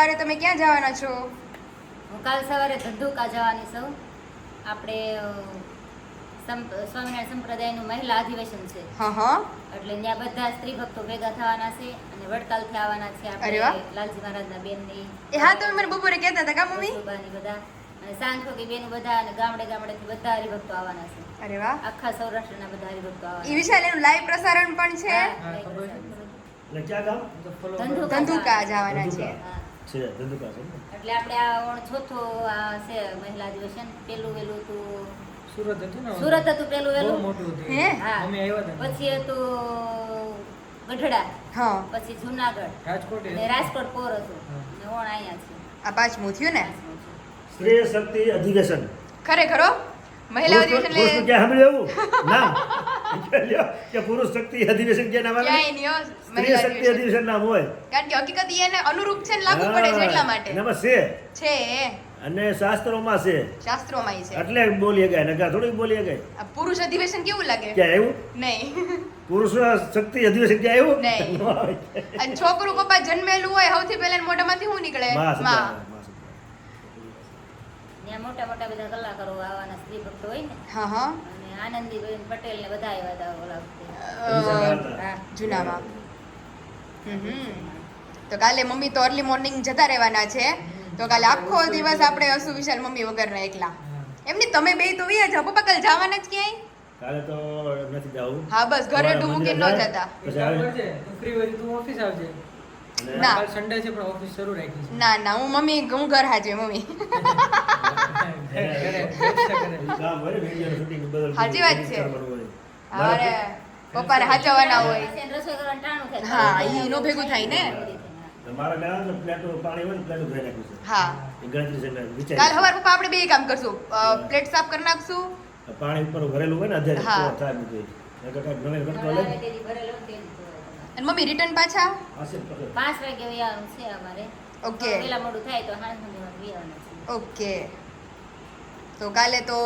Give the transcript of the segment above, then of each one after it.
સવારે તમે ક્યાં જવાના છો? હું કાલ સવારે ધંધુકા જવાની છું. આપણે સ્વામિનારાયણ સંપ્રદાયનું મહિલા અધિવેશન છે. હા હા. એટલે ત્યાં બધા સ્ત્રી ભક્તો ભેગા થવાના છે અને વડતાલથી આવવાના છે આપણે લાલજી મહારાજના બેનની. એ હા તમે મને બપોરે કહેતા હતા કા મમ્મી? સુબાની બધા. અને સાંખોકી બેન બધા અને ગામડે ગામડેથી બધા હરિભક્તો આવવાના છે. અરે વાહ. આખા સૌરાષ્ટ્રના બધા હરિભક્તો એ આવવાના વિશાલ એનું લાઈવ પ્રસારણ પણ છે? ધંધુકા જવાના છે. છે ધંધુકા છે એટલે આપણે આ ઓણ ચોથો આ છે મહિલા અધિવેશન પેલું વેલું તો સુરત હતું ને સુરત હતું પેલું બહુ વેલું મોટું હતું. હે? હા અમે આવ્યા હતા પછી હતું ગઢડા હા. પછી જુનાગઢ. રાજકોટ ને રાજકોટ પોર હતું. ને ઓણ અહીંયા છે. આ પાંચમું થયું ને? સ્ત્રી શક્તિ અધિવેશન. ખરેખર મહિલા પુરુષનું એટલે નામ કે પુરુષ શક્તિ અધિવેશન ક્યાં નામ આવે? ક્યાંય નહીં હો, સ્ત્રી શક્તિ અધિવેશન. અધિવેશન નામ હોય. કારણ કે હકીકત એને અનુરૂપ છે ને લાગુ પડે છે એટલા માટે. એનામાં છે. છે અને શાસ્ત્રોમાં છે. શાસ્ત્રોમાં છે. એટલે બોલી ગયા નકા થોડીક બોલી ગયા. પુરુષ અધિવેશન કેવું લાગે? ક્યાં આવ્યું નહીં. પુરુષ શક્તિ અધિવેશન ક્યાં આવ્યું નહીં. અને છોકરું પપ્પા જન્મેલું હોય સૌથી પહેલા મોઢામાંથી શું નીકળે? માં મોટા મોટા બધા કલાકારો આવવાના સ્ત્રી ભક્તો હોય ને. હા હા. આનંદીબેન પટેલ ને બધા આવ્યા હતા ઓલા વખતે. જૂનામાં. તો કાલે મમ્મી તો અર્લી મોર્નિંગ જતા રહેવાના છે તો કાલે આખો દિવસ આપણે અસુ વિશાલ મમ્મી વગરના એકલા. એમની તમે બે તો વિયા જાઓ પપ્પા કાલે જવાના જ ક્યાંય કાલે તો નથી જવું હા બસ ઘરે સવારે ડૂબુકી ન જતા પછી આવે. free હોય તું ઓફિસ આવજે. ના. સન્ડે છે પણ ઓફિસ શરૂ રાખી છે. ના ના હું મમ્મી હું ઘર હાજે મમ્મી સાચી વાત છે. અરે પપ્પાને હાચવવાના હોય. હા, ઈ નો ભેગું થાય ને. હા કાલ. પપ્પા આપણે બે કામ કરશું પ્લેટ સાફ કરી નાખશું પાણી ઉપર ભરેલું હોય ને અધ્યાય થાય બધું ભરેલો. અને મમ્મી રિટર્ન પાછા? પાંચ વાગે વયાવાનું છે અમારે. ઓકે. પેલા મોડું થાય તો સાંજ સુધીમાં વયાવાના છે ઓકે. તો કાલે તો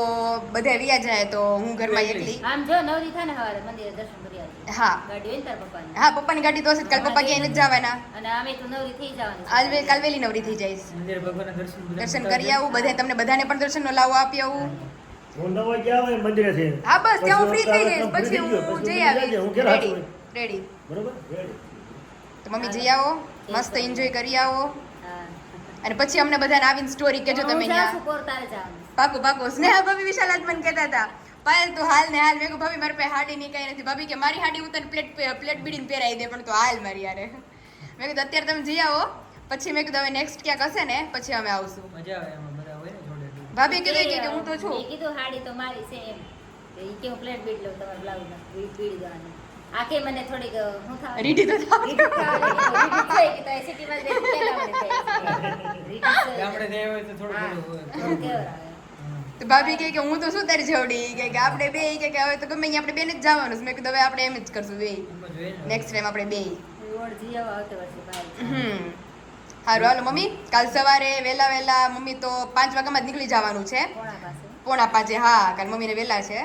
બધા વ્યા જાય તો હું ઘરમાં એકલી. આમ જો નવરી થાય ને સવારે મંદિરે દર્શન કરી આવી હા. ગાડી હોય ને તાર પપ્પાની. હા પપ્પાની ગાડી તો હશે જ. કાલ પપ્પા ક્યાંય નથી જવાના. અને અમે તો નવરી થઈ જવાની આજ કાલ વેલી નવરી થઈ જઈશ મંદિર ભગવાનના દર્શન દર્શન કરી આવું બધે તમને બધાને પણ દર્શનનો લાવો આપી આવું હું. ન હોય ગયા હોય છે. હા બસ ત્યાં હું ફ્રી થઈ જઈશ પછી. હું જઈ આવીશ. રેડી રેડી બરોબર? તો મમ્મી જઈ આવો. મસ્ત એન્જોય કરી આવો. અને પછી અમને બધાને આવીને સ્ટોરી કેજો તમે પાકું પાકું. સ્નેહા ભાભી વિશાલ મને કહેતા હતા પાયલ તું હાલ ને હાલ. મેં ભાભી મારી પાસે હાડી ની કઈ નથી. ભાભી કે મારી હાડી હું તને પ્લેટ પ્લેટ બીડીને પહેરાવી દે પણ તો હાલ મારી યારે. મેં કીધું અત્યારે તમે જઈ આવો. પછી મેં કીધું હવે નેક્સ્ટ ક્યાંક હશે ને પછી અમે આવશું. મજા આવે એમાં બધા હોય ને જોડે ભાભી કીધું કે હું તો છું. કીધું હાડી તો મારી છે એમ. કે હું પ્લેટ બીડ લઉં તમારે બ્લાઉઝ બીડી દેવાની આ કે મને થોડીક હું થાવ? રીઢી તો થાવ. થઈ કે તો એ સિટીમાં જઈને પહેલા આપણે ત્યાં હોય તો થોડું. તો ભાભી કહે કે હું તો શું તારી જવડી કે કે આપણે બે કે કે હવે તો ગમે અહીંયા આપણે બેને જ જવાનું છે. મેં કીધું હવે આપણે એમ જ કરશું બે. નેક્સ્ટ ટાઈમ આપણે બે. હમ. સારું હાલો મમ્મી. કાલ સવારે વહેલા વહેલા મમ્મી તો પાંચ વાગ્યામાં જ નીકળી જવાનું છે. પોણા પાંચે હા કાલ મમ્મીને વહેલા છે.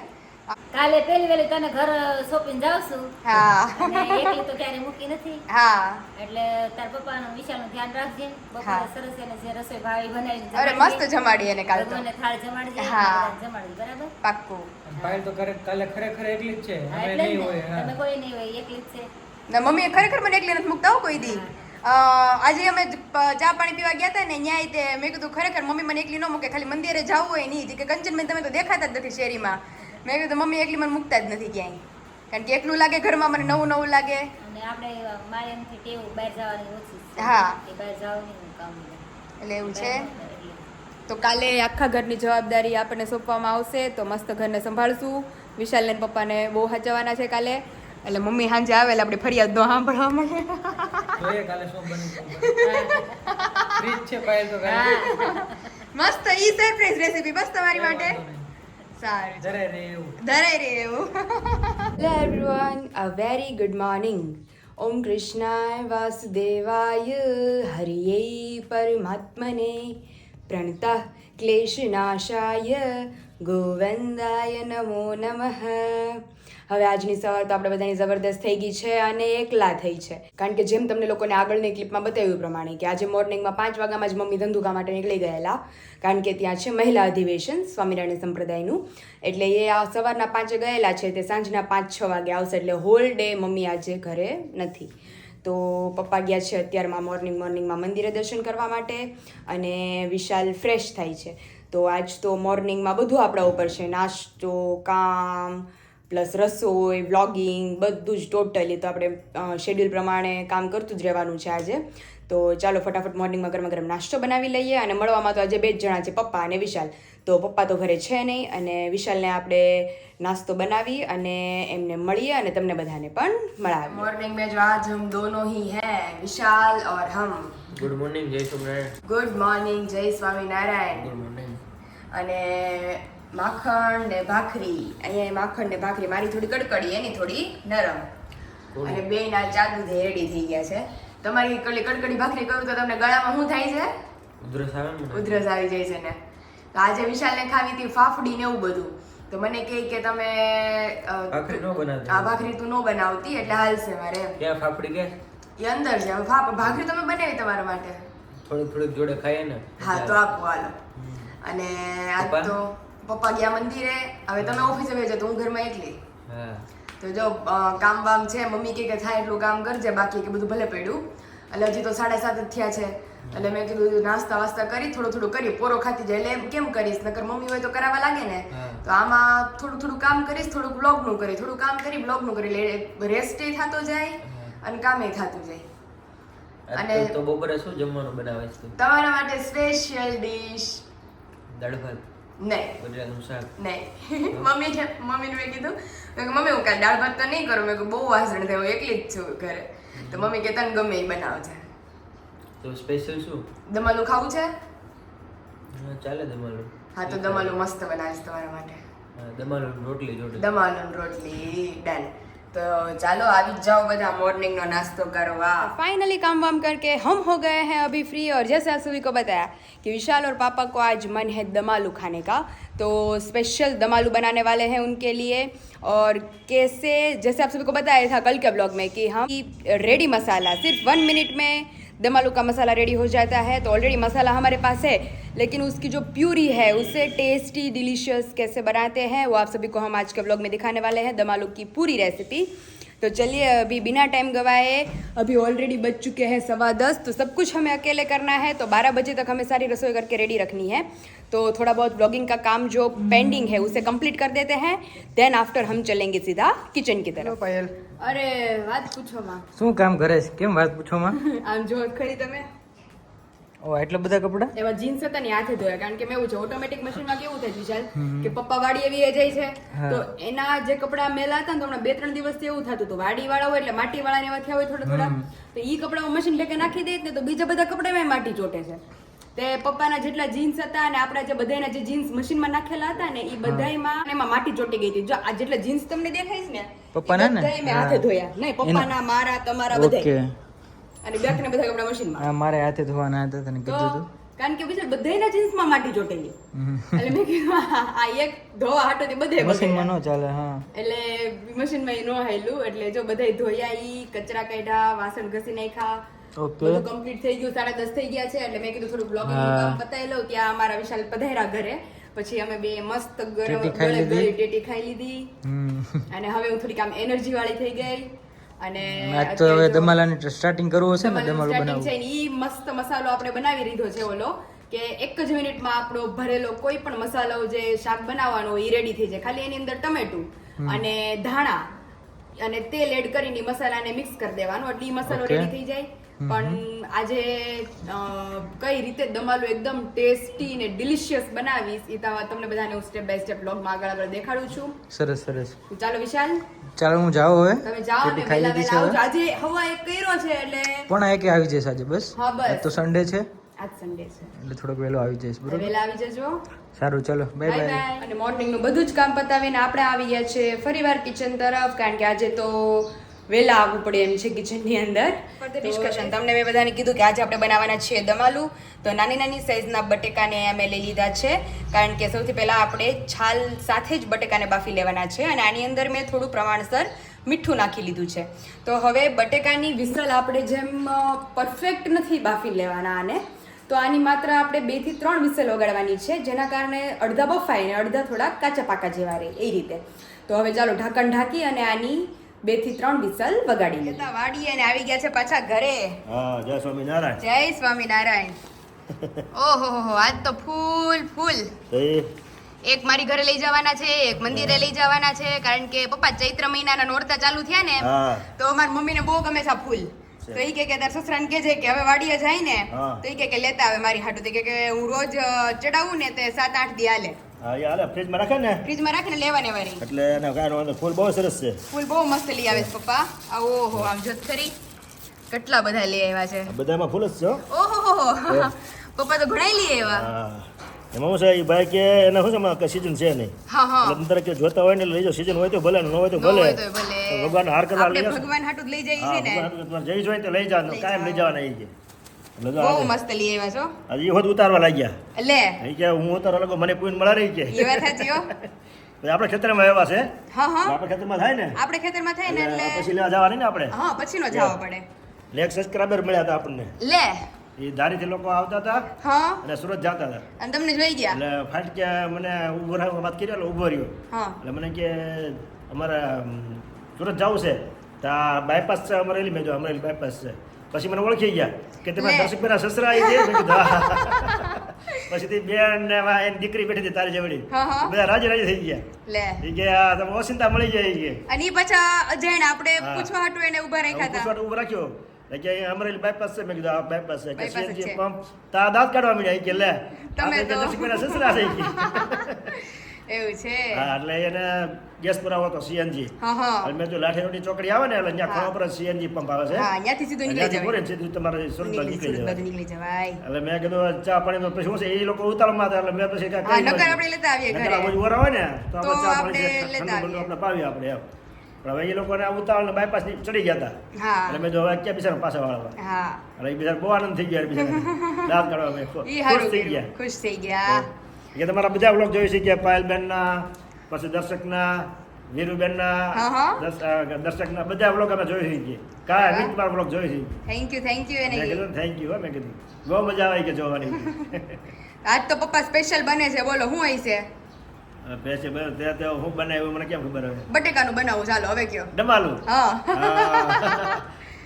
કાલે પેલી વેલી તને ઘર શોપિંગ જાઉં છું હા. અને એકલી તો ક્યારે મૂકી નથી. હા. એટલે તાર પપ્પાનું વિશાલનું ધ્યાન રાખજે. બપોરે સરસ એને જે રસોઈ ભાવી બનાવી અરે મસ્ત જમાડી એને કાલે મને થાળ જમાડજે હા. જમાડજે બરાબર? પાક્કું. ભાઈ તો ઘરે કાલે ખરેખર એકલી જ છે. અમે નહીં હોય તમે કોઈ નહીં હોય એકલી જ છે. ના મમ્મીએ ખરેખર મને એકલી નથી મૂકતા હો કોઈ દી. અ, આજે અમે ચા પાણી પીવા ગયા હતા ને ન્યાય તે મેં કીધું ખરેખર મમ્મી મને એકલી ન મૂકે ખાલી મંદિરે જવું હોય નહીં કે કંચનબેન તમે તો દેખાતા જ નથી શેરીમાં. મેં કીધું મમ્મી એકલી મને મૂકતા જ નથી ક્યાંય. કારણ કે એકલું લાગે ઘરમાં મને નવું નવું લાગે. અને આપણે મારે એમથી ટેવ બહાર જવાની ઓછી છે. હા. કે બહાર જવાની કામ એટલે એવું છે? તો કાલે આખા ઘરની જવાબદારી આપણને સોંપવામાં આવશે તો મસ્ત ઘરને સંભાળશું. વિશાલને ને પપ્પાને બહુ હચવાના છે કાલે. એટલે મમ્મી સાંજે આવે એટલે આપણે ફરિયાદ નો સાંભળવા મળે. જોઈએ કાલે શું બને. છે. તો. મસ્ત ઈ સરપ્રાઈઝ રેસીપી બસ તમારી માટે. સારું જરાય નહીં એવું. ધરાઈ રહે એવું. Hello everyone a very good morning ઓમ કૃષ્ણાય વાસુદેવાય હરિયે પરમાત્મને. પ્રણતઃ ક્લેશનાશાય ગોવિંદાય નમો નમઃ હવે આજની સવાર તો આપણે બધાની જબરદસ્ત થઈ ગઈ છે અને એકલા થઈ છે. કારણ કે જેમ તમને લોકોને આગળની ક્લિપમાં બતાવ્યું પ્રમાણે કે આજે મોર્નિંગમાં પાંચ વાગ્યામાં જ મમ્મી ધંધુકા માટે નીકળી ગયેલા. કારણ કે ત્યાં છે મહિલા અધિવેશન સ્વામિનારાયણ સંપ્રદાયનું. એટલે એ આ સવારના પાંચે ગયેલા છે તે સાંજના પાંચ છ વાગે આવશે. એટલે હોલ ડે મમ્મી આજે ઘરે નથી. તો પપ્પા ગયા છે અત્યારમાં મોર્નિંગ મોર્નિંગમાં મંદિરે દર્શન કરવા માટે અને વિશાલ ફ્રેશ થાય છે. તો આજ તો મોર્નિંગમાં બધું આપણા ઉપર છે. નાસ્તો, કામ પ્લસ રસોઈ વ્લોગિંગ બધું જ ટોટલી તો આપણે શેડ્યુલ પ્રમાણે કામ કરતું જ રહેવાનું છે આજે. તો ચાલો ફટાફટ મોર્નિંગમાં ગરમા ગરમ નાસ્તો બનાવી લઈએ અને મળવામાં તો આજે બે જ જણા છે પપ્પા અને વિશાલ. તો પપ્પા તો ઘરે છે નહીં અને વિશાલને આપણે નાસ્તો બનાવી અને એમને મળીએ અને તમને બધાને પણ મળાવીએ. મોર્નિંગ મેં જો આજ હમ દોનો હી હે વિશાલ ઓર હમ. ગુડ મોર્નિંગ જય સ્વામિનારાયણ. ગુડ મોર્નિંગ જય સ્વામિનારાયણ. ગુડ મોર્નિંગ અને માખણ ને ભાખરી અહીંયા માખણ ને ભાખરી મારી થોડી કડકડી એની થોડી નરમ. અને બે ના ચાદુ રેડી થઈ ગયા છે. તમારી કલી કડકડી ભાખરી કરું તો તમને ગળામાં શું થાય છે? ઉધરસ આવે ને? ઉધરસ આવી જાય છે ને. તો આજે વિશાલને ખાવી હતી ફાફડી ને એવું બધું. તો મને કહે કે તમે ભાખરી ન બનાવતી? આ ભાખરી તું ન બનાવતી એટલે હાલશે મારે ક્યાં ફાફડી કે? એ અંદર છે. હવે ફાફ- ભાખરી તમે બનાવી તમારા માટે. થોડીક થોડીક જોડે ખાઈએ ને. હા તો આપો હાલો. અને આ તો પપ્પા ગયા મંદિરે. હવે તમે ઓફિસે બેસો તો હું ઘરમાં એકલી. હા. તો જો કામ બામ છે મમ્મી કે કે થાય એટલું કામ કરજે બાકી કે બધું ભલે પડ્યું. એટલે હજી તો સાડા સાત જ થયા છે. એટલે મેં કીધું નાસ્તા વાસ્તા કરી થોડું થોડું કરી પોરો ખાતી જાય એટલે કેમ કરીશ? નકર મમ્મી હોય તો કરાવવા લાગે ને. તો આમાં થોડું થોડું કામ કરીશ થોડુંક બ્લોગનું કરી થોડું કામ કરી બ્લોગનું કરી એટલે રેસ્ટ થતો જાય અને કામે થતું જાય. અને- તો બપોરે શું જમવાનું બનાવે છે તમારા માટે સ્પેશિયલ ડીશ દાળ ભાત. નહીં. બટાકાનું શાક. નહીં. મમ્મીને મમ્મીને મેં કીધું મેં મમ્મી હું કાલે દાળ ભાત તો નહીં કરું. મેં કહ્યું બહુ વાસણ થયું એકલી જ છું ઘરે. તો મમ્મી કે તને ગમે એ બનાવજે. તો સ્પેશિયલ શું? દમાલું ખાવું છે? ચાલે દમાલું. હા તો દમાલું મસ્ત બનાવીશ તમારા માટે. દમાલું રોટલી જોડે. દમાલું રોટલી डन तो चलो अभी जाओ बता मॉर्निंग नो नाश्तो करवा फाइनली काम वाम करके हम हो गए हैं अभी फ्री और जैसे सभी को बताया कि विशाल और पापा को आज मन है दमालू खाने का तो स्पेशल दमालू बनाने वाले हैं उनके लिए। और कैसे, जैसे आप सभी को बताया था कल के ब्लॉग में कि हम रेडी मसाला सिर्फ़ वन मिनट में दमालू का मसाला रेडी हो जाता है तो ऑलरेडी मसाला हमारे पास है। लेकिन उसकी जो प्यूरी है, उसे टेस्टी डिलीशियस कैसे बनाते हैं, वो आप सभी को हम आज के ब्लॉग में दिखाने वाले हैं दमालू की पूरी रेसिपी तो चलिए, अभी बिना टाइम गवाए, अभी ऑलरेडी बच चुके हैं सवा दस तो सब कुछ हमें अकेले करना है तो बारह बजे तक हमें सारी रसोई करके रेडी रखनी है। तो थोड़ा बहुत ब्लॉगिंग का काम जो पेंडिंग है, उसे कंप्लीट कर देते हैं देन आफ्टर हम चलेंगे सीधा किचन की तरफ़। અરે વાત પૂછો માં શું કામ કરે છે? કેમ વાત પૂછો માં આમ જો ખરી તમે? ઓ એટલા બધા કપડા? એવા જીન્સ હતા ને હાથે ધોયા. કારણ કે મેં એવું છે ઓટોમેટિક મશીનમાં કેવું થાય વિશાલ કે પપ્પા વાડી એવી જાય છે. તો એના જે કપડા મેલા હતા ને તો હમણાં બે ત્રણ દિવસથી એવું થતું હતું. વાડી વાળા હોય એટલે માટી વાળા ને એવા થયા હોય થોડા થોડા તો ઈ કપડા મશીન લેકે નાખી દે ને તો બીજા બધા કપડા માટી ચોટે છે. તે પપ્પાના જેટલા જીન્સ હતા અને આપણા જે બધાના જે જીન્સ મશીનમાં નાખેલા હતા ને એ બધાયમાં એમાં માટી ચોટી ગઈ હતી. જો આ જેટલા જીન્સ તમને દેખાય છે ને પપ્પાના ને? મેં હાથે ધોયા. નહીં પપ્પાના મારા તમારા બધા અને બેક ને બધા કપડા મશીનમાં મારે હાથે ધોવાના હતા તને તો કારણ કે વિચાર બધાયના જીન્સમાં માટી ચોટેલી. એટલે મેં કીધું આ એક ધોવા હાટોથી બધે મશીનમાં ન ચાલે હા. એટલે મશીનમાં એ નો હાલ્યું એટલે જો બધાય ધોયા ઈ કચરા કાઢ્યા વાસણ ઘસી નાખ્યા ઓકે. બધું કમ્પ્લીટ થઈ ગયું સાડા દસ થઈ ગયા છે એટલે મેં કીધું થોડું બ્લોગિંગ. કામ પતાવી લઉં ત્યાં અમારા વિશાલ પધાર્યા ઘરે. પછી અમે બે મસ્ત ગરમ ટેટી ખાઈ ગળે લીધી. ટેટી ખાઈ લીધી. અને હવે હું થોડીક આમ એનર્જી વાળી થઈ ગઈ. અને આજ તો હવે દમાલાની સ્ટાર્ટિંગ કરવું હશે ને દમાલું દમાલું બનાવવું? છે ઈ મસ્ત મસાલો આપણે બનાવી લીધો છે ઓલો કે એક જ મિનિટમાં આપણો ભરેલો કોઈ પણ મસાલો જે શાક બનાવવાનો એ રેડી થઈ જાય. ખાલી એની અંદર ટમેટું અને ધાણા અને તેલ એડ કરીને મસાલા મસાલાને મિક્સ કરી દેવાનો. એટલે ઈ મસાલો. રેડી થઈ જાય. પણ આજે કઈ રીતે દમાલું એકદમ ટેસ્ટી ને ડિલિશિયસ બનાવીશ એ તમને બધાને હું સ્ટેપ બાય સ્ટેપ બ્લોગમાં આગળ આગળ દેખાડું છું. સરસ સરસ. ચાલો વિશાલ. ચાલો હું જાઉં હવે. તમે જાઓ ને વહેલા છે આવજો. આજે હવા એક કર્યો છે એટલે પણ એક આવી જશે આજે બસ? હા, બસ. તો સન્ડે છે. આજ સન્ડે છે. એટલે થોડોક વહેલો આવી જઈશ બરોબર? વહેલા આવી જજો. સારું ચલો. બાય બાય બાય બાય અને મોર્નિંગનું બધું જ કામ પતાવીને આપણે આવી ગયા છે ફરીવાર કિચન તરફ કારણ કે આજે તો વહેલા આવવું પડે એમ છે કિચનની અંદર. ડિસ્કશન તમને મેં બધાને કીધું કે આજે આપણે બનાવવાના છીએ દમાલુ. તો નાની નાની સાઈઝના બટેકાને અમે લઈ લીધા છે. કારણ કે સૌથી પહેલાં આપણે છાલ સાથે જ બટેકાને બાફી લેવાના છે અને આની અંદર મેં થોડું પ્રમાણસર મીઠું નાખી લીધું છે. તો હવે બટેકાની વિસલ આપણે જેમ પરફેક્ટ નથી બાફી લેવાના આને તો આની માત્ર આપણે બેથી ત્રણ વિસલ વગાડવાની છે જેના કારણે અડધા બફાય અને અડધા થોડા કાચા પાકા જેવા રહે એ રીતે. તો હવે ચાલો ઢાંકણ ઢાંકી અને આની બેથી ત્રણ વિસલ વગાડી લેતા વાડી અને આવી ગયા છે પાછા ઘરે. હા જય સ્વામિનારાયણ. જય સ્વામિનારાયણ. ઓહો હો આજ તો ફૂલ ફૂલ. એક મારી ઘરે લઈ જવાના છે એક મંદિરે લઈ જવાના છે કારણ કે પપ્પા ચૈત્ર મહિનાના નોરતા ચાલુ થયા ને તો અમારી મમ્મીને બહુ ગમે છે ફૂલ. તો એ કે કે તાર સસરાને કે છે કે હવે વાડીએ જાય ને તો એ કે કે લેતા આવે મારી હાટુ. તો કે કે હું રોજ ચડાવું ને તે સાત આઠ દી હાલે. હા એ હાલે ફ્રીજમાં રાખે ને? ફ્રીજમાં રાખીને લેવાને વારી એટલે એને કાંઈ વાંધો ફૂલ બહુ સરસ છે. ફૂલ બહુ મસ્ત લઈ આવે છે પપ્પા. આ ઓહો આમ જોત ખરી કેટલા બધા લઈ આવ્યા છે. બધામાં ફૂલ જ છે ઓહો. પપ્પા તો ઘણા લઈ આવ્યા. એમાં શું છે એ ભાઈ કે એને શું છે હમણાં સિઝન છે નહીં. એટલે અંદર કે જોતા હોય ને લઈ જાઓ. સિઝન હોય તો ભલે ન હોય તો ભલે. ભગવાન હાર કરવા લઈ ભગવાન હાટુ લઈ જઈએ ને. ભગવાન જઈ જોઈએ તો લઈ જવાનું કાયમ લઈ જવાના એ બહુ મસ્ત લઈ આવ્યા છો. આજે હોત ઉતારવા લાગ્યા. લે. અહીં કે હું ઉતારવા લાગો મને કોઈ મળે રહી કે. એ વાત સાચી હો. આપણે ખેતરમાં આવ્યા છે? હા હા. આપણે ખેતરમાં થાય ને? આપણે ખેતરમાં થાય ને એટલે પછી લેવા જવા નહીં ને આપણે? હા પછી નો જવા પડે. એટલે એક સબસ્ક્રાઈબર મળ્યા હતા આપણને. લે. એ ધારીથી લોકો આવતા હતા હા. અને સુરત જતા હતા. અને તમને જોઈ ગયા? એટલે ફાટ કે મને ઊભો રહ્યો વાત કરી એટલે ઊભો રહ્યો. હા. એટલે મને કે અમારે સુરત જવું છે. તો બાયપાસ છે અમરેલી મેં જો અમરેલી બાયપાસ છે. પછી મને ઓળખી ગયા કે તમે. દર્શક મેરા સસરા આવી ગયા મેં કીધું હા. પછી તે બેન ને એની દીકરી બેઠી હતી તારી જેવડી. બધા રાજી રાજી થઈ ગયા લે એ કે આ તમે ઓસિંતા મળી જાય એ કે અને ઈ પાછા અજાણ આપણે. પૂછવા હતું એને ઊભા રાખ્યા હતા પૂછવા ઊભો રાખ્યો કે અમરેલી બાયપાસ છે મેં કીધું આ બાયપાસ છે કે. પંપ તા દાંત કાઢવા મળ્યા એ કે લે તમે તો- દર્શક સસરા થઈ ગયા એવું છે હા એટલે એને ગેસ પુરાવો હતો સીએનજી. હા મેં જો લાઠી ચોકડી આવે ને એટલે ત્યાં હા. પર સીએનજી પંપ આવે છે. હા અહીંયાથી સીધું નીકળી ત્યાંથી પૂરે સીધું તમારે સુરત નીકળી જવાય. જવાય. એટલે મેં કીધું ચા પાણી તો પછી શું છે એ લોકો ઉતાળમાં હતા એટલે મેં પછી કાંઈ હા નકર આપણે લેતા આવીએ ઘરે. બધું ઓર હોય ને તો તો આપણે ચા પાણી લેતા આવીએ. આપણે પાવી આપણે એમ. પણ હવે એ લોકોને ઉતાવળ બાયપાસ ચડી ગયા હતા. એટલે મેં જો હવે ક્યાં બિચારા પાછા વાળવા. હા. એટલે એ બિચારા બહુ આનંદ થઈ ગયા બિચારા દાંત કાઢવા ખુશ થઈ ગયા. ખુશ થઈ ગયા. કે તમારા બધા બ્લોગ જોઈ છે કે પાયલબેનના પછી દર્શકના અ, દર્શકના બધા વ્લોગ અમે જોઈ શકીએ કાંઈ વીસ તમારા વ્લોગ જોઈ છે થેન્ક યુ થેન્ક યુ એને કીધું થેન્ક યુ મેં કીધું. બહુ મજા આવી કે જોવાની. આજ તો પપ્પા સ્પેશિયલ બને છે બોલો શું હોય છે? પેસે બસ તે તે હું બનાવ્યું મને કેમ ખબર હવે? બટેકાનું બનાવું ચાલો હવે કયો. ડમાલું? હા.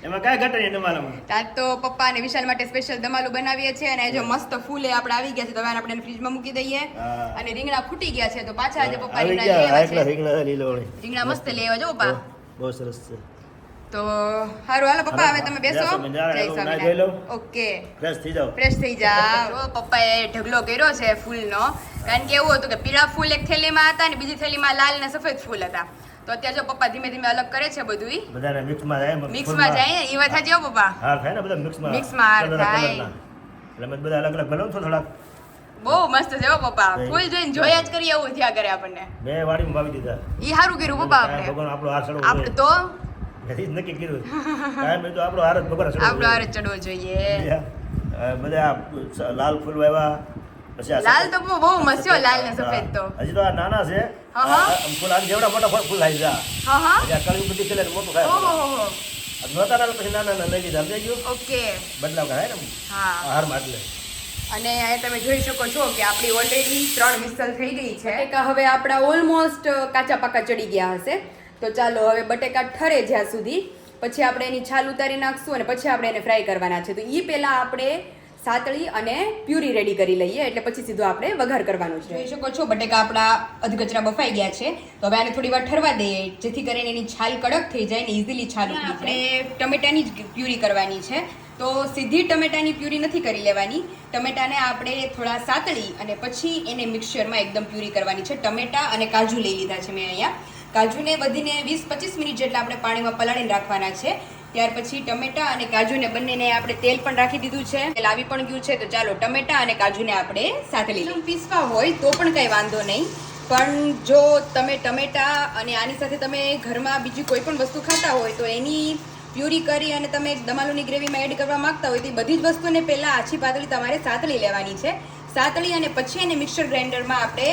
એમાં કાંઈ ઘટે નહીં તો પપ્પા અને વિશાલ માટે સ્પેશિયલ દમાલું બનાવીએ છીએ અને જો મસ્ત ફૂલે આપણે આવી ગયા છે તો હવે આપણે ફ્રીજમાં મૂકી દઈએ. અને રીંગણા ફૂટી ગયા છે તો પાછા આજે પપ્પા રીંગણા લઈ આવ્યા છે. રીંગણા લીલોડી રીંગણા મસ્ત લઈ આવ્યા જો પપ્પા. બહુ સરસ છે. તો હારું હાલો પપ્પા હવે તમે બેસો. જય સ્વામિનારાયણ. ઓકે. ફ્રેશ થઈ જાઓ. ફ્રેશ થઈ જાઓ. પપ્પાએ ઢગલો કર્યો છે ફૂલનો. કારણ કે એવું હતું કે પીળા ફૂલ એક થેલીમાં હતા ને બીજી થેલીમાં લાલ ને સફેદ ફૂલ હતા. તો અત્યારે જો પપ્પા ધીમે ધીમે અલગ કરે છે બધું બધાને મિક્સમાં જાય મિક્સ મિક્સમાં જાય ને? એ વાત પપ્પા? હાર થાય ને બધા મિક્સમાં મિક્સમાં હાર થાય. એટલે મેં બધા અલગ અલગ બનાવું છું થોડાક. બહુ મસ્ત છે હો પપ્પા. ફૂલ જોઈને જોયા જ કરી એવું થયા કરે આપણને. બે વાડીમાં વાવી દીધા. ઈ સારું કર્યું પપ્પા આપણે ભગવાન આપણો હાર ચડવો આપણે તો નથી નક્કી કર્યું. કાંઈ મેં તો આપણો હાર જ ભગવાન આપણો હાર. ચડવો જોઈએ. બધા લાલ ફૂલ વાવ્યા લાલ તો બહુ મસ્યો મસ્ત છે લાલ ને હા. સફેદ તો હજી તો આ નાના છે હા, હા. આ- આ ફૂલ જેવડા મોટા ફૂલ- આવી જા હા હા આ કળી બધી કલર મોટું થાય ઓહો હો હો આ નહોતા નાના પછી નાના નાના લઈ લીધા સમજાઈ ગયું ઓકે બદલાવ કરાય ને હા અને અહીંયા તમે જોઈ શકો છો કે આપણી ઓલરેડી ત્રણ વિસલ થઈ ગઈ છે બટેકા હવે આપણા ઓલમોસ્ટ કાચા પાકા ચડી ગયા હશે તો ચાલો હવે બટેકા ઠરે જ્યાં સુધી પછી આપણે એની છાલ ઉતારી નાખશું અને પછી આપણે એને ફ્રાય કરવાના છે તો એ પહેલાં આપણે સાતળી અને પ્યુરી રેડી કરી લઈએ એટલે પછી સીધું આપણે વઘાર કરવાનું છે જોઈ શકો છો બટેકા આપણા અધકચરા બફાઈ ગયા છે. તો હવે આને થોડી વાર ઠરવા દઈએ જેથી કરીને એની છાલ કડક થઈ જાય ને ઇઝીલી છાલ આપણે ટમેટાની જ પ્યુરી કરવાની છે. તો સીધી ટમેટાની પ્યુરી નથી કરી લેવાની. ટમેટાને આપણે થોડા સાતળી અને પછી એને મિક્સચરમાં એકદમ પ્યુરી કરવાની છે. ટમેટા અને કાજુ લઈ લીધા છે મેં અહીંયા. કાજુને વધીને વીસ પચીસ મિનિટ જેટલા આપણે પાણીમાં પલાળીને રાખવાના છે. ત્યાર પછી ટમેટા અને કાજુને બંનેને આપણે તેલ પણ રાખી દીધું છે. તેલ આવી પણ ગયું છે, તો ચાલો ટમેટા અને કાજુને આપણે સાથે લઈ લઈએ. પીસવા હોય તો પણ કંઈ વાંધો નહીં. પણ જો તમે ટમેટા અને આની સાથે તમે ઘરમાં બીજી કોઈ પણ વસ્તુ ખાતા હોય, તો એની પ્યુરી કરી અને તમે દમાલુની ગ્રેવીમાં એડ કરવા માંગતા હોય, તો બધી જ વસ્તુને પહેલાં આછી પાતળી તમારે સાતળી લેવાની છે. સાતળી અને પછી એને મિક્સર ગ્રાઇન્ડરમાં આપણે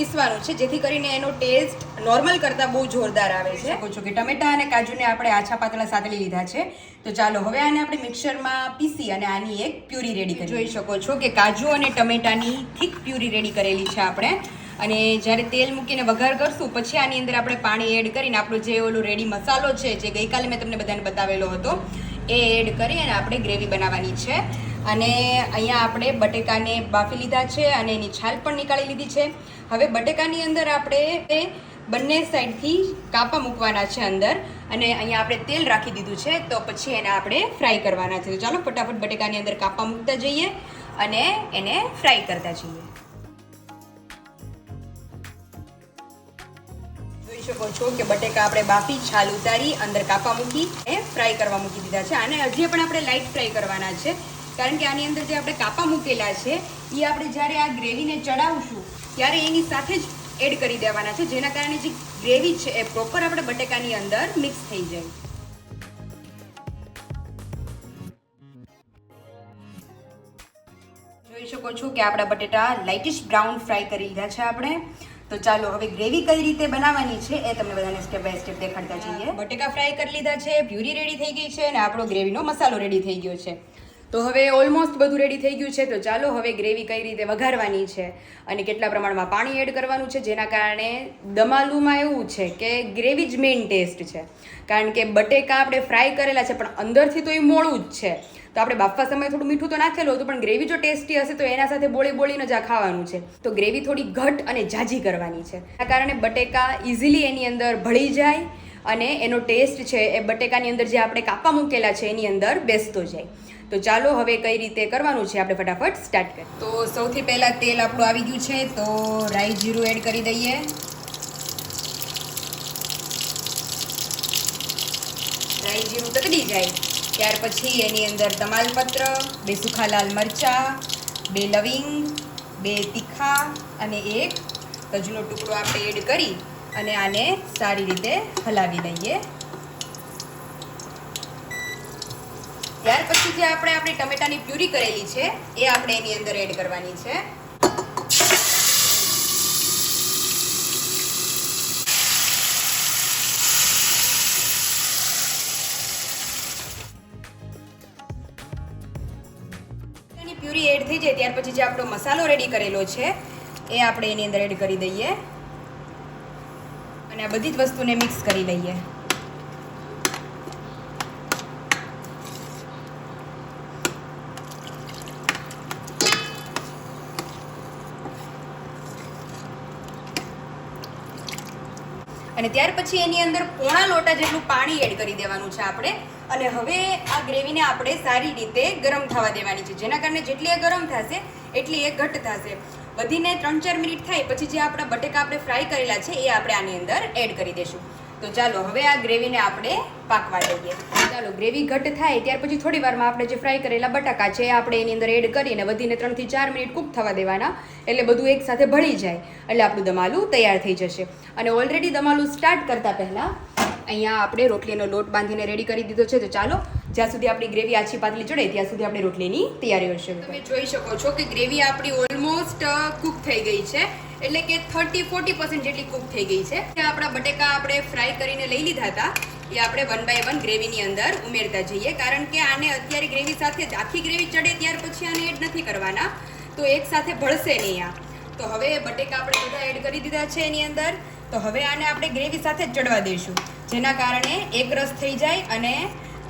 પીસવાનું છે જેથી કરીને એનો ટેસ્ટ નોર્મલ કરતાં બહુ જોરદાર આવે છે. શકો છો કે ટમેટા અને કાજુને આપણે આછા પાતળા સાતળી લીધા છે. તો ચાલો હવે આને આપણે મિક્સરમાં પીસી અને આની એક પ્યુરી રેડી કરી. જોઈ શકો છો કે કાજુ અને ટમેટાની થીક પ્યુરી રેડી કરેલી છે આપણે. અને જ્યારે તેલ મૂકીને વઘાર કરશું પછી આની અંદર આપણે પાણી એડ કરીને આપણો જે ઓલો રેડી મસાલો છે જે ગઈકાલે મેં તમને બધાને બતાવેલો હતો એ એડ કરી અને આપણે ગ્રેવી બનાવવાની છે. અને અહીંયા આપણે બટેકાને બાફી લીધા છે અને એની છાલ પણ નીકાળી લીધી છે. હવે બટેકાની અંદર આપણે બંને સાઈડથી કાપા મૂકવાના છે અંદર. અને અહીંયા આપણે તેલ રાખી દીધું છે, તો પછી એને આપણે ફ્રાય કરવાના છે. ચાલો ફટાફટ બટેકાની અંદર કાપા મૂકતા જઈએ અને એને ફ્રાય કરતા જઈએ. જોઈ શકો છો કે બટેકા આપણે બાફી, છાલ ઉતારી, અંદર કાપા મૂકી એ ફ્રાય કરવા મૂકી દીધા છે. અને હજી પણ આપણે લાઇટ ફ્રાય કરવાના છે. કારણ કે આની અંદર જે આપણે કાપા મૂકેલા છે એ આપણે જ્યારે આ ગ્રેવીને ચડાવશું ત્યારે એની સાથે જ એડ કરી દેવાના છે, જેના કારણે જે ગ્રેવી છે એ પ્રોપર આપણે બટેકાની અંદર મિક્સ થઈ જાય. જોઈ શકો છો કે આપણા બટેટા લાઇટિશ બ્રાઉન ફ્રાય કરી લીધા છે આપણે. તો ચાલો હવે ગ્રેવી કઈ રીતે બનાવવાની છે એ તમને બધાને સ્ટેપ બાય સ્ટેપ દેખાડતા જઈએ. બટેકા ફ્રાય કરી લીધા છે, પ્યુરી રેડી થઈ ગઈ છે અને આપણો ગ્રેવીનો મસાલો રેડી થઈ ગયો છે. તો હવે ઓલમોસ્ટ બધું રેડી થઈ ગયું છે. તો ચાલો હવે ગ્રેવી કઈ રીતે વઘારવાની છે અને કેટલા પ્રમાણમાં પાણી એડ કરવાનું છે. જેના કારણે દમાલુમાં એવું છે કે ગ્રેવી જ મેઇન ટેસ્ટ છે. કારણ કે બટેકા આપણે ફ્રાય કરેલા છે, પણ અંદરથી તો એ મોળું જ છે. તો આપણે બાફવા સમયે થોડું મીઠું તો નાખેલું હતું, પણ ગ્રેવી જો ટેસ્ટી હશે તો એના સાથે બોળી બોળીને જ આ ખાવાનું છે. તો ગ્રેવી થોડી ઘટ અને જાજી કરવાની છે. આ કારણે બટેકા ઇઝીલી એની અંદર ભળી જાય અને એનો ટેસ્ટ છે એ બટેકાની અંદર જે આપણે કાપા મૂકેલા છે, એની અંદર બેસતો જાય. તો ચાલો હવે કઈ રીતે કરવાનું છે આપણે ફટાફટ સ્ટાર્ટ કરીએ. તો સૌથી પહેલાં તેલ આપણું આવી ગયું છે, તો રાઈ જીરું એડ કરી દઈએ. રાઈ જીરું તકડી જાય, ત્યાર પછી એની અંદર તમાલપત્ર, બે સુખા લાલ મરચાં, બે લવિંગ, બે તીખા અને એક તજનો ટુકડો આપણે એડ કરી અને આને સારી રીતે હલાવી લઈએ ત્યાર પછી જે આપણે આપણી ટમેટાની પ્યુરી કરેલી છે, એ આપણે એની અંદર એડ કરવાની છે. પ્યુરી એડ થઈ જાય ત્યાર પછી જે આપણો મસાલો રેડી કરેલો છે, એ આપણે એની અંદર એડ કરી દઈએ. અને આ બધી જ વસ્તુને મિક્સ કરી લઈએ. અને ત્યાર પછી એની અંદર પોણા લોટા જેટલું પાણી એડ કરી દેવાનું છે આપણે. અને હવે આ ગ્રેવીને આપણે સારી રીતે ગરમ થવા દેવાની છે. જેના કારણે જેટલી એ ગરમ થશે, એટલી એ ઘટ થશે. વધીને ત્રણ ચાર મિનિટ થાય, પછી જે આપણા બટેકા આપણે ફ્રાય કરેલા છે, એ આપણે આની અંદર એડ કરી દઈશું તો ચાલો, હવે આ ગ્રેવીને આપણે પાકવા દઈએ. ચાલો, ગ્રેવી ઘટ થાય ત્યાર પછી થોડી વારમાં આપણે જે ફ્રાય કરેલા બટાકા છે આપણે એની અંદર એડ કરીને વધીને ત્રણથી ચાર મિનિટ કૂક થવા દેવાના, એટલે બધું એકસાથે ભળી જાય. એટલે આપણું દમાલું તૈયાર થઈ જશે. અને ઓલરેડી દમાલું સ્ટાર્ટ કરતાં પહેલાં અહીંયા આપણે રોટલીનો લોટ બાંધીને રેડી કરી દીધો છે. તો ચાલો, જ્યાં સુધી આપણી ગ્રેવી આછી પાતળી ચડે, ત્યાં સુધી આપણે રોટલીની તૈયારી હશે તમે જોઈ શકો છો કે ગ્રેવી આપણી ઓલમોસ્ટ કુક થઈ ગઈ છે. એટલે કે થર્ટી ફોર્ટી પર્સન્ટ જેટલી કુક થઈ ગઈ છે. ત્યાં આપણા બટેકા આપણે ફ્રાય કરીને લઈ લીધા હતા. એ આપણે વન બાય વન ગ્રેવીની અંદર ઉમેરતા જઈએ. કારણ કે આને અત્યારે ગ્રેવી સાથે આખી ગ્રેવી ચડે ત્યાર પછી આને એડ નથી કરવાના. તો એક સાથે ભળશે નહીં આ. તો હવે બટેકા આપણે બધા એડ કરી દીધા છે એની અંદર. તો હવે આને આપણે ગ્રેવી સાથે ચડવા દઈશું. જેના કારણે એક રસ થઈ જાય અને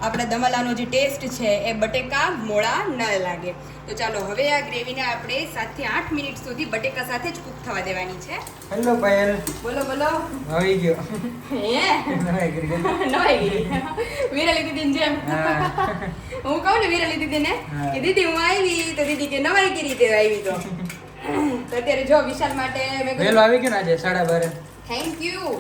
આપણા દમલાનો જે ટેસ્ટ છે એ બટેકા મોળા ન લાગે. તો ચાલો હવે આ ગ્રેવીને આપણે સાતથી આઠ મિનિટ સુધી બટેકા સાથે જ કુક થવા દેવાની છે. હેલો પાયલ બોલો બોલો. આવી ગયો. હે? નવાઈ ગઈ નવાઈ ગઈ વિરલી દીદીની જેમ. હું. કહું ને વિરલી દીદીને. કે દીદી હું આવી તો દીદી કે નવાઈ કરી તે આવી તો અત્યારે જો વિશાલ માટે મેં વહેલો આવી ગયો ને આજે? સાડા બારે. થેન્ક યુ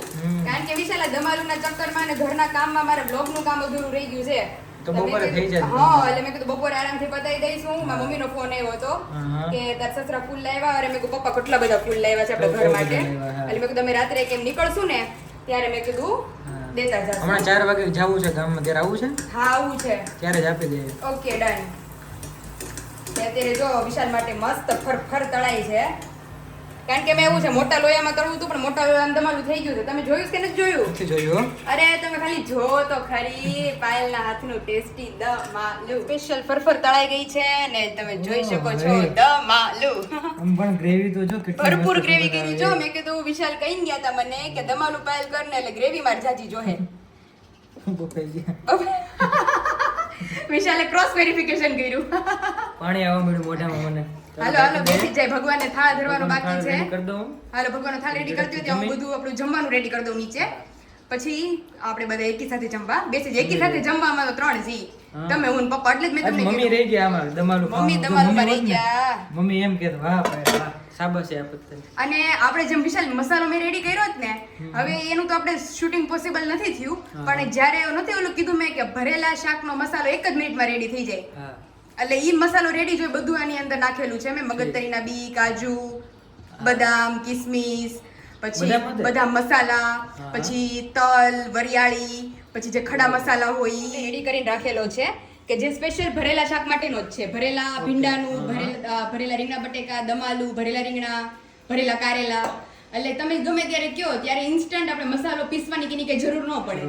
કારણ કે વિશાલ દમાલુના ચક્કરમાં અને ઘરના કામમાં મારા બ્લોગનું કામ અધૂરું રહી ગયું છે. તો બપોરે થઈ જાય હા એટલે મેં કીધું બપોરે આરામથી પતાવી દઈશું. મારા મમ્મીનો ફોન આવ્યો હતો કે તાર સસરા ફૂલ લાવ્યા અરે મેં કીધું પપ્પા કેટલા બધા ફૂલ લાવ્યા છે આપણે ઘર માટે. એટલે મેં કીધું અમે રાત્રે કેમ નીકળશું ને ત્યારે મેં કીધું. દેતા હમણાં ચાર વાગે જવું છે ગામમાં ત્યારે આવું છે? હા આવું છે. ત્યારે જ આપી દઈએ. ઓકે ડન અત્યારે જો વિશાલ માટે મસ્ત ફરફર તળાઈ છે. કારણ કે મેં એવું છે મોટા લોયામાં કરવું હતું પણ મોટા લોયામાં તમારું થઈ ગયું છે. તમે જોયું કે નથી જોયું? નથી જોયું અરે તમે ખાલી જો તો ખરી. પાયલના હાથનું ટેસ્ટી દમાલુ. સ્પેશિયલ ફરફર તળાઈ ગઈ છે ને તમે જોઈ શકો છો દ માલુ પણ ગ્રેવી તો જો કેટલી ભરપૂર ગ્રેવી કરી જો મેં કીધું વિશાલ કહી ગયા હતા મને કે દમાલુ પાયલ કરને એટલે ગ્રેવી માર જાજી જોહે. બફાઈ ગયા. વિશાલે ક્રોસ વેરિફિકેશન કર્યું. પાણી આવવા મળ્યું મોઢામાં મને. હાલો હાલો બેસી જાય. ભગવાનને થાળ ધરવાનો બાકી છે. હાલો ભગવાનનો થાળ રેડી કરી દો હું બધું આપણું જમવાનું રેડી કરી દઉં નીચે. પછી આપણે બધા એકી સાથે જમવા. બેસી જાય. એકી સાથે જમવામાં તો ત્રણ જી. તમે હું પપ્પા એટલે જ મેં તમને મમ્મી રહી ગયા આમાં દમાલું મમ્મી દમાલું રહી ગયા. મમ્મી એમ કે વાહ વાહ શાબાશ અને આપણે જેમ વિશાલ મસાલો મેં રેડી કર્યો જ ને હવે એનું તો આપણે શૂટિંગ પોસિબલ નથી થયું. પણ જ્યારે નથી ઓલું કીધું મેં કે ભરેલા શાકનો મસાલો એક જ મિનિટમાં રેડી થઈ જાય. એટલે એ મસાલો રેડી હોય બધું આની અંદર નાખેલું છે મેં મગજતરીના બી કાજુ બદામ કિસમિસ પછી બધા મસાલા પછી તલ વરિયાળી પછી જે ખડા મસાલા હોય ઈ. રેડી કરીને રાખેલો છે કે જે સ્પેશિયલ ભરેલા શાક માટેનો જ છે. ભરેલા ભીંડાનું ભરેલા ભરેલા રીંગણા બટેકા દમાલુ ભરેલા રીંગણા ભરેલા કારેલા. એટલે તમે ગમે ત્યારે કયો ત્યારે ઇન્સ્ટન્ટ આપણે મસાલો પીસવાની કે કઈ જરૂર ન પડે.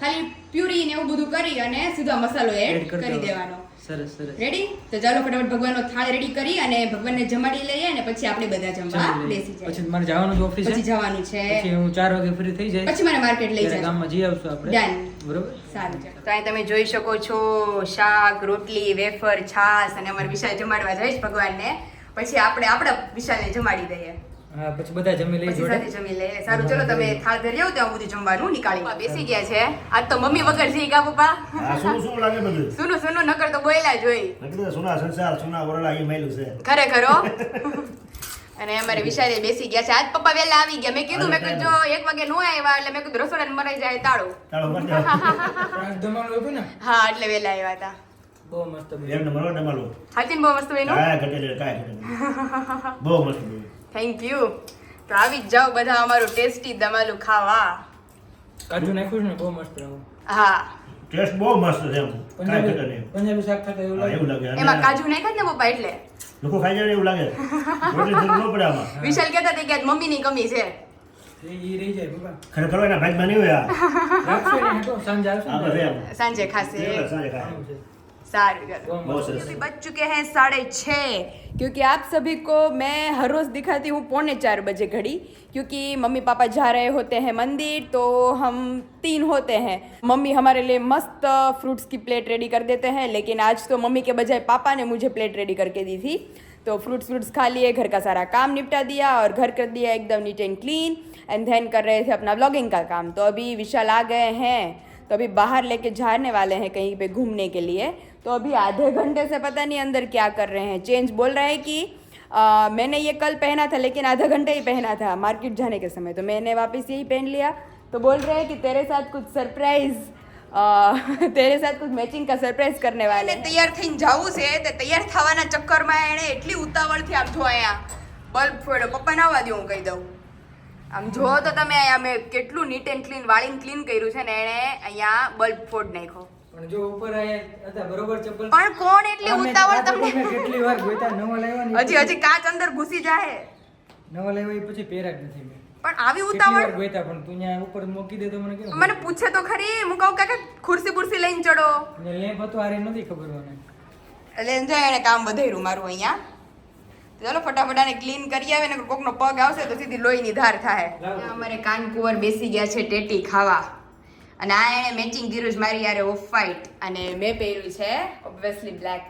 ખાલી પ્યુરી ને એવું બધું કરી અને સીધા મસાલો એડ કરી દેવાનો. સરસ સરસ. રેડી તો ચાલો ફટાફટ ભગવાનનો થાળ રેડી કરી અને ભગવાનને જમાડી લઈએ અને પછી આપણે બધા જમવા બેસી જઈએ પછી મારે જવાનું છે ઓફિસે પછી જવાનું છે. પછી હું 4 વાગે ફ્રી થઈ જાય. પછી મારે માર્કેટ લઈ જાય ગામમાં જઈ આવશું આપણે. ડન બરોબર? સારું ચાલો. તો અહીં તમે જોઈ શકો છો શાક રોટલી વેફર છાશ અને અમારે વિશાલ જમાડવા જઈશ ભગવાનને. પછી આપણે આપણા વિશાલને જમાડી દઈએ. પછી બધા જમી લઈ જોડે. જમી લઈએ. સારું ચલો તમે થાળ ધરી આવો ત્યાં બધું જમવાનું નીકાળી. બેસી ગયા છે. આજ તો મમ્મી વગર જઈ ગયા પપ્પા. શું શું લાગે બધું? સુનું સુનું નકર તો બોયલા જોઈ નકર સુના સંસાર સુના વરલા એ મેલું છે. ખરેખર હો. અને અમારે વિશાલે બેસી ગયા છે. આજ પપ્પા વહેલા આવી ગયા. મેં કીધું મેં કીધું જો એક વાગે નો આવ્યા એટલે મેં કીધું રસોડાને મરાઈ જાય તાળો. તાળો ને? હા એટલે વહેલા આવ્યા હતા. બહુ મસ્ત. એમને મરો ડમાલો હાચીન બહુ મસ્ત બન્યું? હા ઘટે કાય કાંઈ ઘટે બહુ મસ્ત. થેન્ક યુ તો આવી જ જાઓ બધા અમારું ટેસ્ટી દમાલું ખાવા. કાજુ નાખ્યું છે ને? બહુ મસ્ત રહ્યું હા. ટેસ્ટ બહુ મસ્ત છે એમ. કાંઈ પંજાબી નહીં. પંજાબી શાક ખાતા એવું લાગે એવું લાગે? એમાં કાજુ નાખ્યા ને પપ્પા એટલે? લોકો ખાઈ જાય એવું લાગે. રોટલી જરૂર ન પડે આમાં. વિશાલ કહેતા હતા કે મમ્મી મમ્મીની કમી છે. ખરેખર એના સાંજે ને. એમ. સાંજે ખાશે. सारे बज चुके हैं साढ़े छः क्योंकि आप सभी को मैं हर रोज़ दिखाती हूँ पौने चार बजे घड़ी। क्योंकि मम्मी पापा जा रहे होते हैं मंदिर तो हम तीन होते हैं। मम्मी हमारे लिए मस्त फ्रूट्स की प्लेट रेडी कर देते हैं लेकिन आज तो मम्मी के बजाय पापा ने मुझे प्लेट रेडी करके दी थी। तो फ्रूट्स फ्रूट्स खा लिए घर का सारा काम निपटा दिया और घर कर दिया एकदम neat and clean. And then कर रहे थे अपना ब्लॉगिंग का काम। तो अभी विशाल आ गए हैं। तो अभी बाहर लेके जाने वाले हैं कहीं पे घूमने के लिए। तो अभी आधे घंटे से पता नहीं अंदर क्या कर रहे हैं चेंज बोल रहे हैं कि आ, मैंने ये कल पहना था लेकिन आधा घंटे ही पहना था मार्केट जाने के समय तो मैंने वापस यही पहन लिया तो बोल रहे हैं कि तेरे साथ कुछ सरप्राइज તેરે સાથ કુછ મેચિંગ કા સરપ્રાઈઝ કરને વાલે તૈયાર થઈને જાવું છે તે તૈયાર થવાના ચક્કરમાં એણે એટલી ઉતાવળથી આમ જો અહીંયા બલ્બ ફોડ્યો પપ્પા નાવા દો હું કહી દઉં આમ જો તો તમે અહીંયા મેં કેટલું નીટ એન્ડ ક્લીન વાળીને ક્લીન કર્યું છે ને એણે અહીંયા બલ્બ ફોડ નાખ્યો પણ જો ઉપર આયા હતા બરોબર ચપ્પલ પણ કોણ એટલી ઉતાવળ તમને? કેટલી વાર ગોતા નવા લાવ્યા હજી હજી કાચ અંદર ઘૂસી જાય નવા લાવ્યા એ પછી પહેરા જ નથી મેં. પણ આવી ઉતાવળ? ગોતા પણ તું ત્યાં ઉપર મૂકી દે તો મને કેમ મને પૂછે તો ખરી. હું કહું કાકા ખુરશી બુરશી લઈને ચડો. ને લેમ્પ હતો આરે નથી ખબર મને. એટલે એમ જાય એને કામ વધાર્યું મારું અહીંયા. ચાલો ફટાફટ આને ક્લીન કરી આવે ને કોકનો પગ આવશે તો સીધી લોહીની ધાર થાય અમારે કાન અમારે કાનકુંવર બેસી ગયા છે ટેટી ખાવા. અને આ એણે મેચિંગ કર્યું છે મારી યારે ઓફ ફાઇટ અને મેં પહેર્યું છે ઓબ્વિયસલી બ્લેક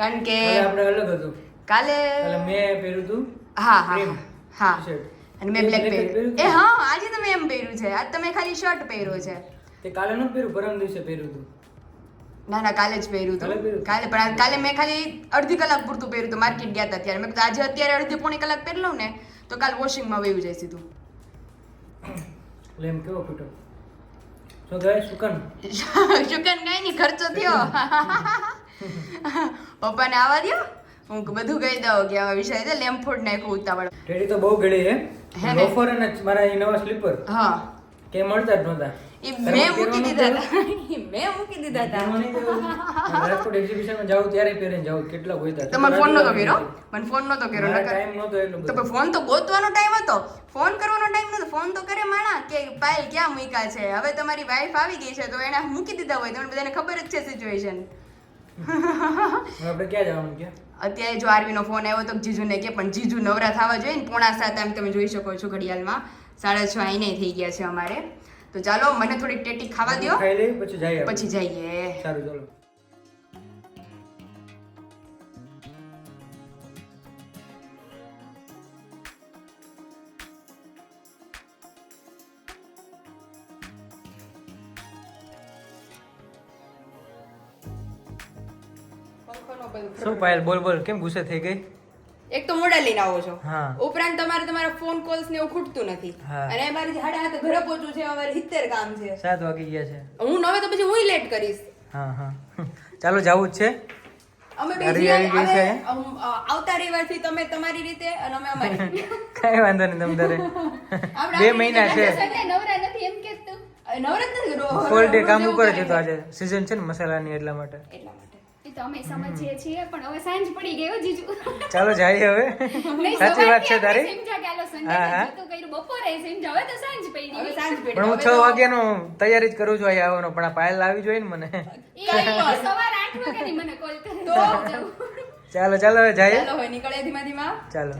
કારણ કે આપણે અલગ હતું. કાલે મેં પહેર્યું હતું. હા હા હા. અને મેં બ્લેક પહેર્યું. એ હા આજે તમે એમ પહેર્યું છે. આજ તમે ખાલી શર્ટ પહેર્યો છે. તે કાલે નહોતું પહેર્યું પરમ દિવસે પહેર્યું હતું. ના ના કાલે જ પહેર્યું હતું. કાલે પણ કાલે મેં ખાલી અડધી કલાક પૂરતું પહેર્યું હતું. માર્કેટ ગયા હતા ત્યારે. મેં કીધું આજે અત્યારે અડધી પોણી કલાક પહેરી લઉં ને તો કાલ વોશિંગમાં વયું જાય સીધું. એમ કેવો ફૂટો? શું કહેવાય સુકન શુકન કઈ નહીં ખર્ચો થયો. પપ્પાને આવા દ્યો. હું બધું કહી દઉં કે આવા વિષય છે લેમ્ફોડ નાખ્યું ઉતાવળ. ટેડી તો બહુ ગળી હે? લોફર અને મારા નવા સ્લીપર. હા. કે મળતા જ નહોતા. એ મેં મૂકી દીધા હતા. મેં મૂકી દીધા હતા. તો રાજકોટ એક્ઝિબિશનમાં જાઉં ત્યારે પહેરીને જાઉં. કેટલા હોય હતા. તમારે ફોન નતો કર્યો? મને ફોન નતો કર્યો ટાઈમ નતો એટલો તો ફોન તો ગોતવાનો ટાઈમ હતો. ફોન કરવાનો ટાઈમ નતો. ફોન તો કરે માણા કે પાયલ ક્યાં મૂક્યા છે? હવે તમારી વાઈફ આવી ગઈ છે તો એને મૂકી દીધા હોય. તમને બધાને ખબર જ છે સિચ્યુએશન આપણે ક્યાં જવાનું કે? અત્યારે જો આરવીનો ફોન આવ્યો તો જીજુને કે પણ જીજુ નવરા થવા જોઈએ ને પોણા સાત એમ તમે જોઈ શકો છો ઘડિયાળમાં. સાડા છ આઈને થઈ ગયા છે અમારે. તો ચાલો મને થોડીક ટેટી ખાવા દો પછી જઈએ પછી જઈએ. સારું ચાલો. શું પાયલ? બોલ બોલ. કેમ ગુસ્સે થઈ ગઈ? એક તો મોડા લઈને આવો છો. ઉપરાંત તમારે તમારા ફોન કોલ્સ ને એવું ખૂટતું નથી. અને મારે સાડા હાથે ઘરે પહોંચવું છે અમારે સિત્તેર કામ છે. સાત વાગી ગયા છે. હું નવે તો પછી હું લેટ કરીશ. હા હા. ચાલો જવું જ છે. અમે બે આવી જઈએ, આવી ગઈ હવે, છે? અમ, અ, આવતા રવિવારથી તમે તમારી રીતે અને અમે અમારી કઈ વાંધો નહીં તમ તારે બે મહિના છે. નવરા નથી એમ કે તું. નવરત નથી રો- ડે કામ ઉપર કરે આજે. સીઝન છે ને મસાલાની એટલા માટે. એટલા માટે. એ તો અમે સમજીએ છીએ પણ હવે સાંજ પડી ગયો જીજુ. ચાલો જઈએ હવે. સાચી વાત છે તારી. બપોરે સમજા હવે તો સાંજ પડી હવે ગઈ સાંજ પડી. પણ હું હવે છ તો- વાગ્યાનો તૈયારી જ કરું છું અહીંયા આવવાનો પણ આ પાયલ આવી જોઈએ ને મને. એ સવાર 8 વાગે મને કોલ કરે. તો? ચાલો ચાલો હવે જઈએ. ચાલો હવે નીકળે ધીમા ધીમા. ચાલો.